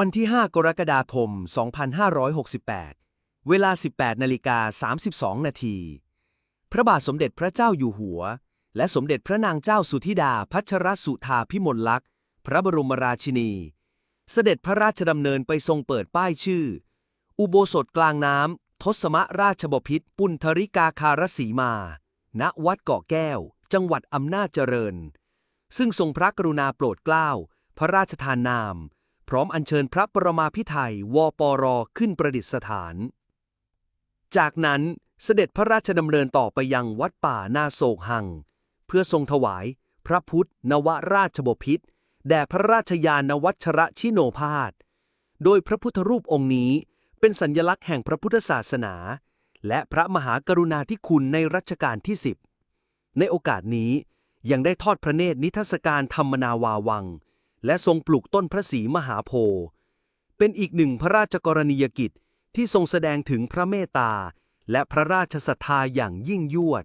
วันที่ 5 กรกฎาคม 2568 เวลา 18นาฬิกา32 นาที พระบาทสมเด็จพระเจ้าอยู่หัว และสมเด็จพระนางเจ้าสุธิดาพัชรสุธาพิมลลักษณ์ พระบรมราชินี เสด็จพระราชดำเนินไปทรงเปิดป้ายชื่อ อุโบสถกลางน้ำทศมราชบพิตรปุณธริกาคารสีมา ณ วัดเกาะแก้ว จังหวัดอำนาจเจริญ ซึ่งทรงพระกรุณาโปรดเกล้า พระราชทานนาม พร้อมอัญเชิญพระปรมาภิไธยวปรขึ้นประดิษฐาน จากนั้นเสด็จพระราชดำเนินต่อไปยังวัดป่านาโศกหัง เพื่อทรงถวาย พระพุทธ นวราชบพิตรแด่พระราชยานวัชระชิโนภาสโดยพระพุทธรูปองค์นี้เป็นสัญญลักษณ์แห่งพระพุทธศาสนา และพระมหากรุณาธิคุณในรัชกาลที่ 10 ในโอกาสนี้ยังได้ทอดพระเนตรนิทรรศการธรรมนาวาวัง และทรงปลูกต้นพระศรีมหาโพธิ์เป็นอีกหนึ่งพระราชกรณียกิจที่ทรงแสดงถึงพระเมตตาและพระราชศรัทธาอย่างยิ่งยวด